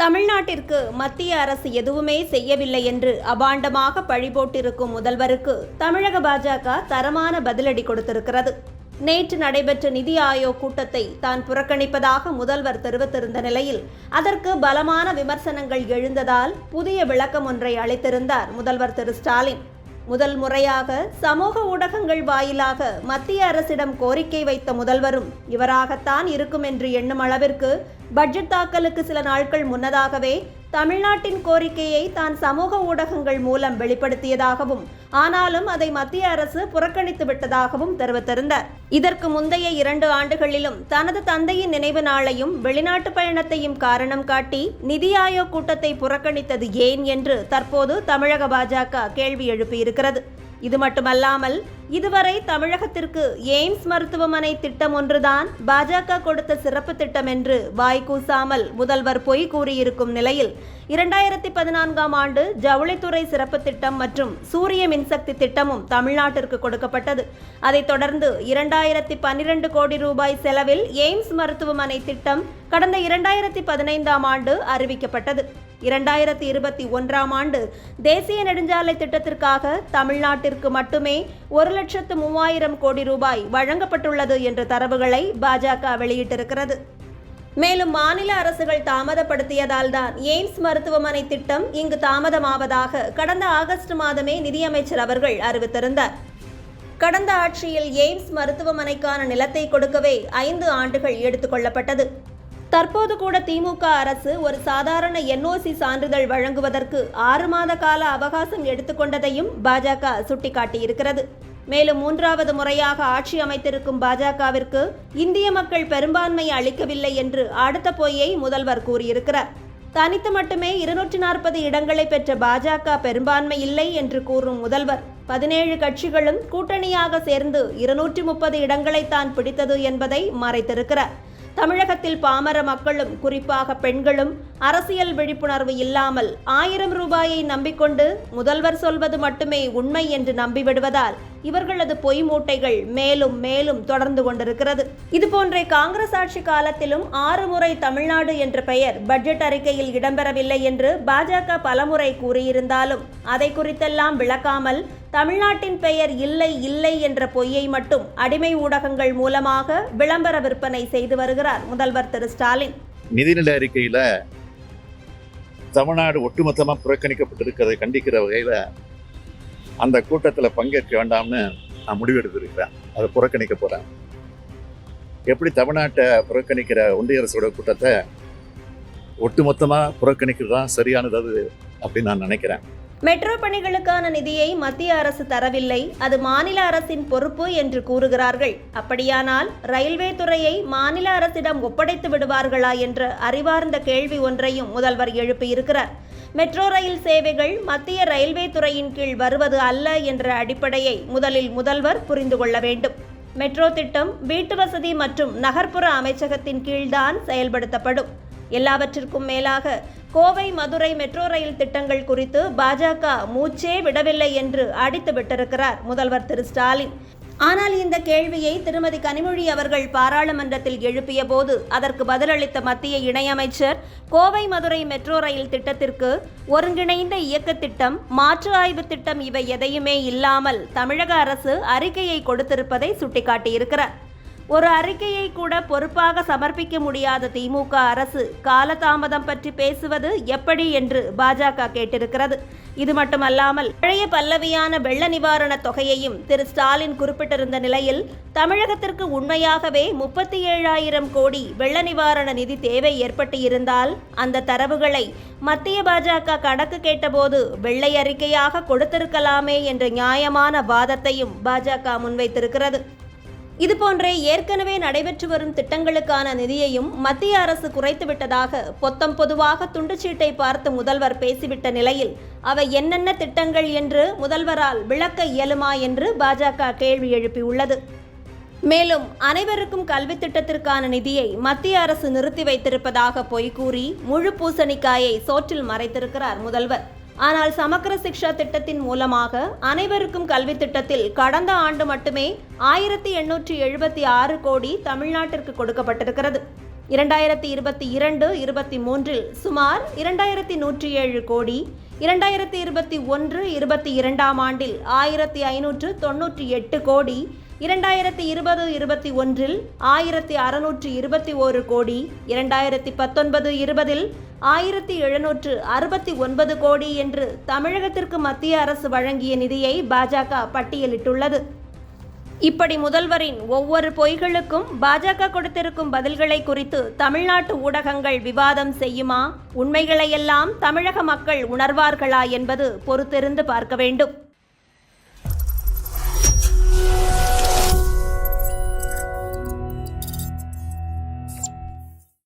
தமிழ்நாட்டிற்கு மத்திய அரசு எதுவுமே செய்யவில்லை என்று அபாண்டமாக பழிபோட்டிருக்கும் முதல்வருக்கு தமிழக பாஜக தரமான பதிலடி கொடுத்திருக்கிறது. நேற்று நடைபெற்ற நிதி ஆயோக் கூட்டத்தை தான் புறக்கணிப்பதாக முதல்வர் தெரிவித்திருந்த நிலையில் அதற்கு பலமான விமர்சனங்கள் எழுந்ததால் புதிய விளக்கம் ஒன்றை அளித்திருந்தார் முதல்வர் திரு ஸ்டாலின். முதல் முறையாக சமூக ஊடகங்கள் வாயிலாக மத்திய அரசிடம் கோரிக்கை வைத்த முதல்வரும் இவராகத்தான் இருக்கும் என்று எண்ணும் அளவிற்கு பட்ஜெட் தாக்கலுக்கு சில நாட்கள் முன்னதாகவே தமிழ்நாட்டின் கோரிக்கையை தான் சமூக ஊடகங்கள் மூலம் வெளிப்படுத்தியதாகவும் ஆனாலும் அதை மத்திய அரசு புறக்கணித்து விட்டதாகவும் தெரிவித்திருந்தார். இதற்கு முந்தைய இரண்டு ஆண்டுகளிலும் தனது தந்தையின் நினைவு நாளையும் வெளிநாட்டு பயணத்தையும் காரணம் காட்டி நிதி ஆயோக் கூட்டத்தை புறக்கணித்தது ஏன் என்று தற்போது தமிழக பாஜக கேள்வி எழுப்பியிருக்கிறது. இது மட்டுமல்லாமல் இதுவரை தமிழகத்திற்கு எய்ம்ஸ் மருத்துவமனை திட்டம் ஒன்றுதான் பாஜக கொடுத்த சிறப்பு திட்டம் என்று வாய் கூசாமல் முதல்வர் பொய் கூறியிருக்கும் நிலையில் இரண்டாயிரத்தி பதினான்காம் ஆண்டு ஜவுளித்துறை சிறப்பு திட்டம் மற்றும் சூரிய மின்சக்தி திட்டமும் தமிழ்நாட்டிற்கு கொடுக்கப்பட்டது. அதைத் தொடர்ந்து இரண்டாயிரத்தி பன்னிரண்டு கோடி ரூபாய் செலவில் எய்ம்ஸ் மருத்துவமனை திட்டம் கடந்த இரண்டாயிரத்தி பதினைந்தாம் ஆண்டு அறிவிக்கப்பட்டது. இரண்டாயிரத்தி இருபத்தி ஒன்றாம் ஆண்டு தேசிய நெடுஞ்சாலை திட்டத்திற்காக தமிழ்நாட்டிற்கு மட்டுமே ஒரு லட்சத்து மூவாயிரம் கோடி ரூபாய் வழங்கப்பட்டுள்ளது என்ற தரவுகளை பாஜக வெளியிட்டிருக்கிறது. மேலும் மாநில அரசுகள் தாமதப்படுத்தியதால் தான் எய்ம்ஸ் மருத்துவமனை திட்டம் இங்கு தாமதமாவதாக கடந்த ஆகஸ்ட் மாதமே நிதியமைச்சர் அவர்கள் அறிவித்திருந்தார். கடந்த ஆட்சியில் எய்ம்ஸ் மருத்துவமனைக்கான நிலத்தை கொடுக்கவே ஐந்து ஆண்டுகள் எடுத்துக்கொள்ளப்பட்டது தற்போது கூட திமுக அரசு ஒரு சாதாரண என்ஓசி சான்றிதழ் வழங்குவதற்கு ஆறு மாத கால அவகாசம் எடுத்துக்கொண்டதையும் பாஜக சுட்டிக்காட்டியிருக்கிறது. மேலும் மூன்றாவது முறையாக ஆட்சி அமைத்திருக்கும் பாஜகவிற்கு இந்திய மக்கள் பெரும்பான்மை அளிக்கவில்லை என்று அடுத்த பொய்யை முதல்வர் கூறியிருக்கிறார். தனித்து மட்டுமே இருநூற்றி நாற்பது இடங்களை பெற்ற பாஜக பெரும்பான்மை இல்லை என்று கூறும் முதல்வர். பதினேழு கட்சிகளும் கூட்டணியாக சேர்ந்து இருநூற்றி முப்பது இடங்களை தான் பிடித்தது என்பதை மறைத்திருக்கிறார். தமிழகத்தில் பாமர மக்களும் குறிப்பாக பெண்களும் அரசியல் விழிப்புணர்வு இல்லாமல் ஆயிரம் ரூபாயை நம்பிக்கொண்டு முதல்வர் சொல்வது மட்டுமே உண்மை என்று நம்பிவிடுவதால் இவர்களது பொய் மூட்டைகள் மேலும் மேலும் தொடர்ந்து கொண்டிருக்கிறது. இதுபோன்றே காங்கிரஸ் ஆட்சி காலத்திலும் ஆறு முறை தமிழ்நாடு என்ற பெயர் பட்ஜெட் அறிக்கையில் இடம்பெறவில்லை என்று பாஜக பலமுறை கூறியிருந்தாலும் அதை குறித்தெல்லாம் விளக்காமல் தமிழ்நாட்டின் பெயர் இல்லை இல்லை என்ற பொய்யை மட்டும் அடிமை ஊடகங்கள் மூலமாக விளம்பர விற்பனை செய்து வருகிறார் முதல்வர் திரு ஸ்டாலின். நிதிநிலை அறிக்கையில் தமிழ்நாடு ஒட்டுமொத்தமாக புறக்கணிக்கப்பட்டிருக்கிறதை கண்டிக்கிற வகையில் அந்த கூட்டத்தில் பங்கேற்க வேண்டாம்னு நான் முடிவெடுத்திருக்கிறேன். அதை புறக்கணிக்க போகிறேன் எப்படி தமிழ்நாட்டை புறக்கணிக்கிற ஒன்றிய அரசோட கூட்டத்தை ஒட்டுமொத்தமாக புறக்கணிக்கிறது தான் சரியானது அது அப்படின்னு நான் நினைக்கிறேன். மெட்ரோ பணிகளுக்கான நிதியை மத்திய அரசு தரவில்லை. அது மாநில அரசின் பொறுப்பு என்று கூறுகிறார்கள். அப்படியானால் ரயில்வே துறையை மாநில அரசிடம் ஒப்படைத்து விடுவார்களா என்ற அறிவார்ந்த கேள்வி ஒன்றையும் முதல்வர் எழுப்பியிருக்கிறார். மெட்ரோ ரயில் சேவைகள் மத்திய ரயில்வே துறையின் கீழ் வருவது அல்ல என்ற அடிப்படையை முதலில் முதல்வர் புரிந்து கொள்ள வேண்டும். மெட்ரோ திட்டம் வீட்டு வசதி மற்றும் நகர்ப்புற அமைச்சகத்தின் கீழ்தான் செயல்படுத்தப்படும். எல்லாவற்றிற்கும் மேலாக கோவை மதுரை மெட்ரோ ரயில் திட்டங்கள் குறித்து பாஜக மூச்சே விடவில்லை என்று அடித்து விட்டிருக்கிறார் முதல்வர் திரு ஸ்டாலின். ஆனால் இந்த கேள்வியை திருமதி கனிமொழி அவர்கள் பாராளுமன்றத்தில் எழுப்பிய போது அதற்கு பதிலளித்த மத்திய இணையமைச்சர் கோவை மதுரை மெட்ரோ ரயில் திட்டத்திற்கு ஒருங்கிணைந்த இயக்க திட்டம் மாற்று ஆய்வு திட்டம் இவை எதையுமே இல்லாமல் தமிழக அரசு அறிக்கையை கொடுத்திருப்பதை சுட்டிக்காட்டியிருக்கிறார். ஒரு அறிக்கையை கூட பொறுப்பாக சமர்ப்பிக்க முடியாத திமுக அரசு காலதாமதம் பற்றி பேசுவது எப்படி என்று பாஜக கேட்டிருக்கிறது. இது மட்டுமல்லாமல் பழைய பல்லவியான வெள்ள நிவாரண தொகையையும் திரு ஸ்டாலின் குறிப்பிட்டிருந்த நிலையில் தமிழகத்திற்கு உண்மையாகவே முப்பத்தி ஏழாயிரம் கோடி வெள்ள நிவாரண நிதி தேவை ஏற்பட்டு இருந்தால் அந்த தரவுகளை மத்திய பாஜக கணக்கு கேட்டபோது வெள்ளை அறிக்கையாக கொடுத்திருக்கலாமே என்ற நியாயமான வாதத்தையும் பாஜக முன்வைத்திருக்கிறது. இதுபோன்றே ஏற்கனவே நடைபெற்று வரும் திட்டங்களுக்கான நிதியையும் மத்திய அரசு குறைத்துவிட்டதாக பொத்தம் பொதுவாக துண்டுச்சீட்டை பார்த்து முதல்வர் பேசிவிட்ட நிலையில் அவை என்னென்ன திட்டங்கள் என்று முதல்வரால் விளக்க இயலுமா என்று பாஜக கேள்வி எழுப்பியுள்ளது. மேலும் அனைவருக்கும் கல்வி திட்டத்திற்கான நிதியை மத்திய அரசு நிறுத்தி வைத்திருப்பதாக பொய் கூறி முழு பூசணிக்காயை சோற்றில் மறைத்திருக்கிறார் முதல்வர். ஆனால் சமக்கர சிக்ஷா திட்டத்தின் மூலமாக அனைவருக்கும் கல்வி திட்டத்தில் கடந்த ஆண்டு மட்டுமே ஆயிரத்தி எண்ணூற்றி எழுபத்தி ஆறு கோடி தமிழ்நாட்டிற்கு கொடுக்கப்பட்டிருக்கிறது. இரண்டாயிரத்தி இருபத்தி இரண்டு இருபத்தி மூன்றில் சுமார் இரண்டாயிரத்தி நூற்றி ஏழு கோடி இரண்டாயிரத்தி இருபத்தி ஒன்று இருபத்தி இரண்டாம் ஆண்டில் ஆயிரத்தி ஐநூற்று தொன்னூற்றி எட்டு கோடி இரண்டாயிரத்தி இருபது இருபத்தி ஒன்றில் ஆயிரத்தி அறுநூற்று இருபத்தி ஓரு கோடி இரண்டாயிரத்தி பத்தொன்பது இருபதில் ஆயிரத்தி எழுநூற்று அறுபத்தி ஒன்பது கோடி என்று தமிழகத்திற்கு மத்திய அரசு வழங்கிய நிதியை பாஜக பட்டியலிட்டுள்ளது. இப்படி முதல்வரின் ஒவ்வொரு பொய்களுக்கும் பாஜக கொடுத்திருக்கும் பதில்களை குறித்து தமிழ்நாட்டு ஊடகங்கள் விவாதம் செய்யுமா? உண்மைகளையெல்லாம் தமிழக மக்கள் உணர்வார்களா என்பது பொறுத்திருந்து பார்க்க வேண்டும்.